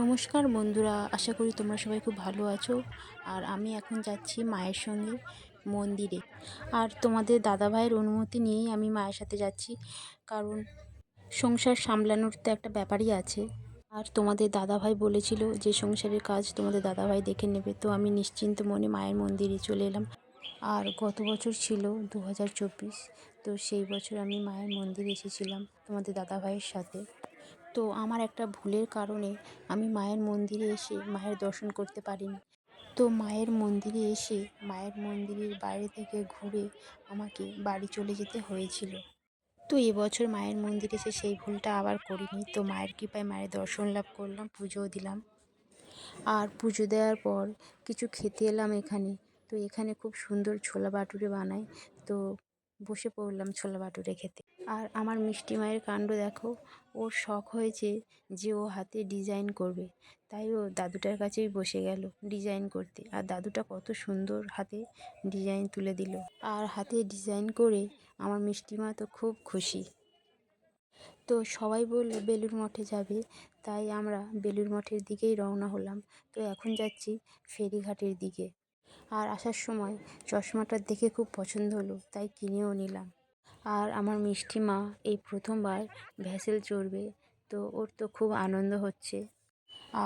নমস্কার বন্ধুরা, আশা করি তোমরা সবাই খুব ভালো আছো। আর আমি এখন যাচ্ছি মায়ের সঙ্গে মন্দিরে। আর তোমাদের দাদাভাইয়ের অনুমতি নিয়েই আমি মায়ের সাথে যাচ্ছি, কারণ সংসার সামলানোর তো একটা ব্যাপারই আছে। আর তোমাদের দাদাভাই বলেছিল যে সংসারের কাজ তোমাদের দাদাভাই দেখে নেবে, তো আমি নিশ্চিন্ত মনে মায়ের মন্দিরে চলে এলাম। আর গত বছর ছিল দু হাজার চব্বিশ, তো সেই বছর আমি মায়ের মন্দিরে এসেছিলাম তোমাদের দাদাভাইয়ের সাথে। তো আমার একটা ভুলের কারণে আমি মায়ের মন্দিরে এসে মায়ের দর্শন করতে পারিনি। তো মায়ের মন্দিরে এসে মায়ের মন্দিরের বাইরে থেকে ঘুরে আমাকে বাড়ি চলে যেতে হয়েছিল। তো এবছর মায়ের মন্দিরে এসে সেই ভুলটা আবার করিনি। তো মায়ের কৃপায় মায়ের দর্শন লাভ করলাম, পুজোও দিলাম। আর পুজো দেওয়ার পর কিছু খেতে এলাম এখানে। তো এখানে খুব সুন্দর ছোলা বাটুরে বানায় তো বসে পড়লাম ছোলা বাটুরে খেতে। আর আমার মিষ্টি মায়ের কাণ্ড দেখো ওর শখ হয়েছে যে ও হাতে ডিজাইন করবে। তাই ও দাদুটার কাছেই বসে গেল ডিজাইন করতে। আর দাদুটা কত সুন্দর হাতে ডিজাইন তুলে দিল। আর হাতে ডিজাইন করে আমার মিষ্টি মা তো খুব খুশি। তো সবাই বলল বেলুর মঠে যাবে। তাই আমরা বেলুর মঠের দিকেই রওনা হলাম। তো এখন যাচ্ছি ফেরিঘাটের দিকে। আর আসার সময় চশমাটা দেখে খুব পছন্দ হলো, তাই কিনেও নিলাম। আর আমার মিষ্টি মা এই প্রথমবার ভ্যাসেল চড়বে, তো ওর তো খুব আনন্দ হচ্ছে।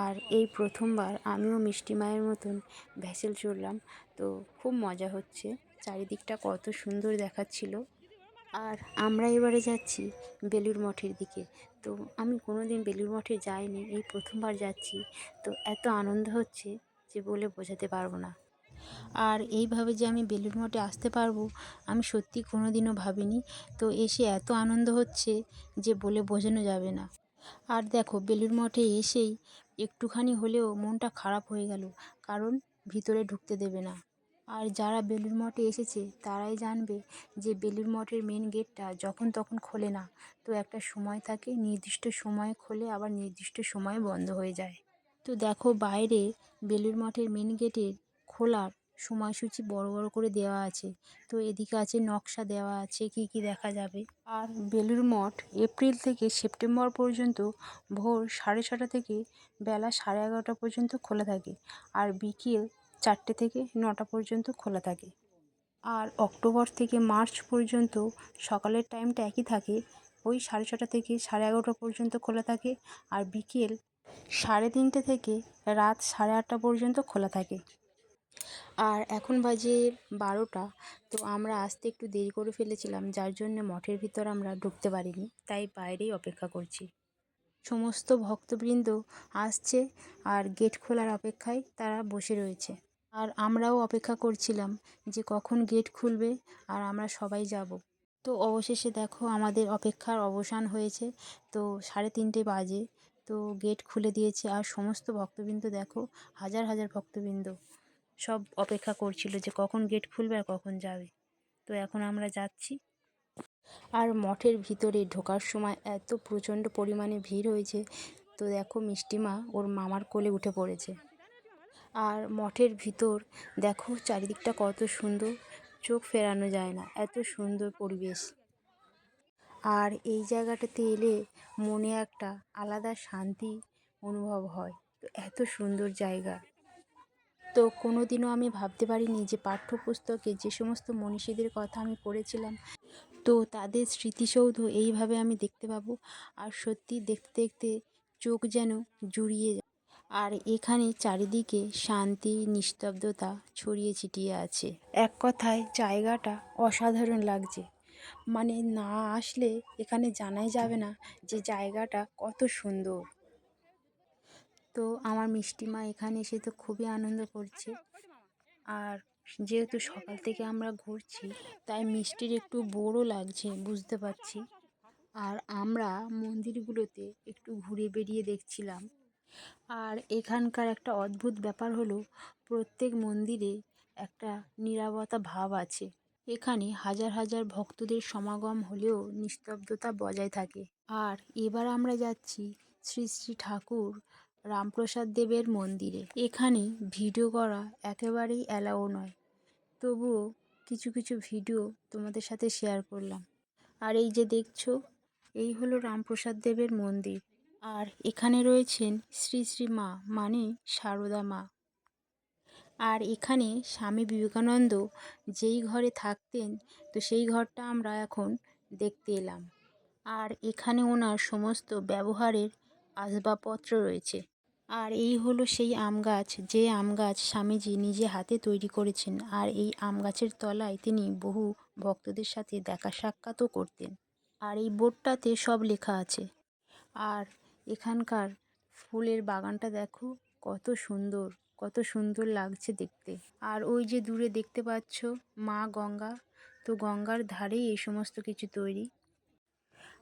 আর এই প্রথমবার আমিও মিষ্টি মায়ের মতন ভ্যাসেল চড়লাম, তো খুব মজা হচ্ছে। চারিদিকটা কত সুন্দর দেখাচ্ছিল। আর আমরা এবারে যাচ্ছি বেলুর মঠের দিকে, তো আমি কোনো দিন বেলুর মঠে যাইনি, এই প্রথমবার যাচ্ছি, তো এত আনন্দ হচ্ছে যে বলে বোঝাতে পারব না। আর এইভাবে যে আমি বেলুর মঠে আসতে পারব, আমি সত্যি কোনো দিনও ভাবিনি। তো এসে এত আনন্দ হচ্ছে যে বলে বোঝানো যাবে না। আর দেখো বেলুর মঠে এসেই একটুখানি হলেও মনটা খারাপ হয়ে গেল, কারণ ভিতরে ঢুকতে দেবে না। আর যারা বেলুর মঠে এসেছে, তারাই জানবে যে বেলুর মঠের মেন গেটটা যখন তখন খোলে না। তো একটা সময় থাকে, নির্দিষ্ট সময়ে খোলে, আবার নির্দিষ্ট সময়ে বন্ধ হয়ে যায়। তো দেখো, বাইরে বেলুর মঠের মেন গেটের খোলার সময়সূচি বড় বড় করে দেওয়া আছে। তো এদিকে আছে নকশা দেওয়া আছে, কি কি দেখা যাবে। আর বেলুড় মঠ এপ্রিল থেকে সেপ্টেম্বর পর্যন্ত ভোর সাড়ে ছটা থেকে বেলা সাড়ে এগারোটা পর্যন্ত খোলা থাকে আর বিকেল চারটে থেকে নটা পর্যন্ত খোলা থাকে। আর অক্টোবর থেকে মার্চ পর্যন্ত সকালের টাইমটা একই থাকে, ওই সাড়ে ছটা থেকে সাড়ে এগারোটা পর্যন্ত খোলা থাকে আর বিকেল সাড়ে তিনটে থেকে রাত সাড়ে আটটা পর্যন্ত খোলা থাকে। আর এখন বাজে বারোটা, তো আমরা আসতে একটু দেরি করে ফেলেছিলাম, যার জন্য মঠের ভিতর আমরা ঢুকতে পারিনি, তাই বাইরেই অপেক্ষা করছি। সমস্ত ভক্তবৃন্দ আসছে আর গেট খোলার অপেক্ষায় তারা বসে রয়েছে। আর আমরাও অপেক্ষা করছিলাম যে কখন গেট খুলবে আর আমরা সবাই যাব। তো অবশেষে দেখো আমাদের অপেক্ষার অবসান হয়েছে, তো সাড়ে তিনটে বাজে, তো গেট খুলে দিয়েছে। আর সমস্ত ভক্তবৃন্দ দেখো, হাজার হাজার ভক্তবৃন্দ। সব অপেক্ষা করছিল যে কখন গেট খুলবে আর কখন যাবে। তো এখন আমরা যাচ্ছি। আর মঠের ভিতরে ঢোকার সময় এত প্রচণ্ড পরিমাণে ভিড় হয়েছে। তো দেখো মিষ্টিমা ওর মামার কোলে উঠে পড়েছে। আর মঠের ভিতর দেখো চারিদিকটা কত সুন্দর, চোখ ফেরানো যায় না, এত সুন্দর পরিবেশ। আর এই জায়গাটাতে এলে মনে একটা আলাদা শান্তি অনুভব হয়। তো এত সুন্দর জায়গা। তো কোনো দিনও আমি ভাবতে পারিনি যে পাঠ্যপুস্তকে যে সমস্ত মনীষীদের কথা আমি পড়েছিলাম, তো তাদের স্মৃতিসৌধ এইভাবে আমি দেখতে পাবো। আর সত্যি দেখতে দেখতে চোখ যেন জুড়িয়ে যায়। আর এখানে চারিদিকে শান্তি, নিস্তব্ধতা ছড়িয়ে ছিটিয়ে আছে। এক কথায় জায়গাটা অসাধারণ লাগছে। মানে না আসলে এখানে জানাই যাবে না যে জায়গাটা কত সুন্দর। তো আমার মিষ্টি মা এখানে এসে তো খুবই আনন্দ করছে। আর যেহেতু সকাল থেকে আমরা ঘুরছি, তাই মিষ্টির একটু বোরও লাগছে, বুঝতে পারছি। আর আমরা মন্দিরগুলোতে একটু ঘুরে বেরিয়ে দেখছিলাম। আর এখানকার একটা অদ্ভুত ব্যাপার হলো, প্রত্যেক মন্দিরে একটা নিরাপত্তা ভাব আছে। এখানে হাজার হাজার ভক্তদের সমাগম হলেও নিস্তব্ধতা বজায় থাকে। আর এবার আমরা যাচ্ছি শ্রী শ্রী ঠাকুর রামপ্রসাদ দেবের মন্দিরে। এখানে ভিডিও করা একেবারেই অ্যালাও নয়। তবুও কিছু কিছু ভিডিও তোমাদের সাথে শেয়ার করলাম। আর এই যে দেখছ, এই হলো রামপ্রসাদ দেবের মন্দির। আর এখানে রয়েছেন শ্রী শ্রী মা মানে সারদা মা। আর এখানে স্বামী বিবেকানন্দ যেই ঘরে থাকতেন, তো সেই ঘরটা আমরা এখন দেখতে এলাম। আর এখানে ওনার সমস্ত ব্যবহারের আসবাবপত্র রয়েছে। আর এই হলো সেই আম গাছ। যে আম গাছ স্বামীজি নিজে হাতে তৈরি করেছেন আর এই আম গাছের তলায় তিনি বহু ভক্তদের সাথে দেখা সাক্ষাৎও করতেন। আর এই বোর্ডটাতে সব লেখা আছে। আর এখানকার ফুলের বাগানটা দেখো, কত সুন্দর কত সুন্দর লাগছে দেখতে। আর ওই যে দূরে দেখতে পাচ্ছ, মা গঙ্গা। তো গঙ্গার ধারেই এই সমস্ত কিছু তৈরি।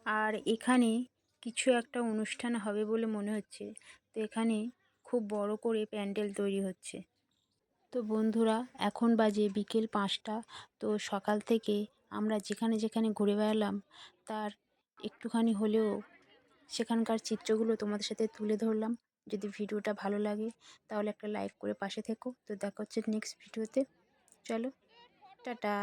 আর এখানে কিছু একটা অনুষ্ঠান হবে বলে মনে হচ্ছে। তো এখানে খুব বড় করে প্যান্ডেল তৈরি হচ্ছে। তো বন্ধুরা, এখন বাজে বিকেল পাঁচটা। তো সকাল থেকে আমরা যেখানে যেখানে ঘুরে বেড়ালাম, তার একটুখানি হলেও সেখানকার চিত্রগুলো তোমাদের সাথে তুলে ধরলাম। যদি ভিডিওটা ভালো লাগে, তাহলে একটা লাইক করে পাশে থেকো। তো দেখা হচ্ছে নেক্সট ভিডিওতে চলো, টাটা।